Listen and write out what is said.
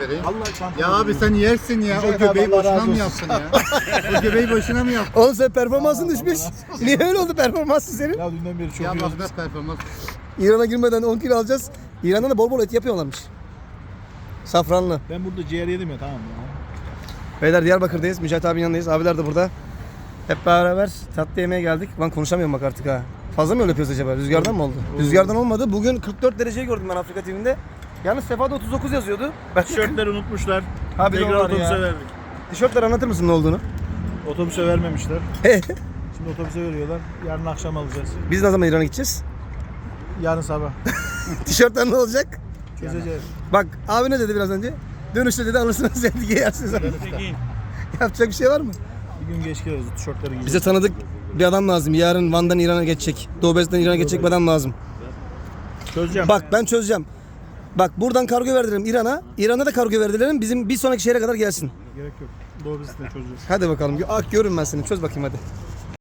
vereyim. Allah Ya abi sen yersin ya. Güzel o göbeği boşuna mı yaptın ya? o göbeği boşuna mı yaptın? Oğlum sen performansın düşmüş. Niye öyle oldu performansın senin? Ya dünden beri çok Ya yiyoruz. bak ne performans. İran'a girmeden 10 kilo alacağız. İran'da da bol bol et yapıyorlarmış. Safranlı. Ben burada ciğer yedim ya tamam ya. Beyler Diyarbakır'dayız. Mücahit abinin yanındayız. Abiler de burada. Hep beraber tatlı yemeğe geldik. Ben konuşamıyorum bak artık ha. Fazla mı öyle yapıyoruz acaba? Rüzgardan mı oldu? Rüzgardan olmadı. Bugün 44 dereceyi gördüm ben Afrika TV'nde. Yalnız Sefa'da 39 yazıyordu. Ben Tişörtleri unutmuşlar. Ha bir de o Tekrar var otobüse ya. verdik. Tişörtler anlatır mısın ne olduğunu? Otobüse vermemişler. Şimdi otobüse veriyorlar. Yarın akşam alacağız. Biz ne zaman İran'a gideceğiz? Yarın sabah. Tişörtler ne olacak? Çözeceğiz. Bak abi ne dedi biraz önce? Dönüşte dedi alırsınız dedi giyersiniz. Yapacak bir şey var mı? Bir gün geç geliriz. Tişörtleri giyeceğiz. Bize tanıdık bir adam lazım. Yarın Van'dan İran'a geçecek. Doğu İran'a geçecek bir adam lazım. Çözeceğim. Bak ben çözeceğim. Bak buradan kargo verdirelim İran'a. İran'a da kargo verdirelim. Bizim bir sonraki şehre kadar gelsin. Gerek yok. Doğru biz de çözeceğiz. Hadi bakalım. Ah görün ben seni. Çöz bakayım hadi.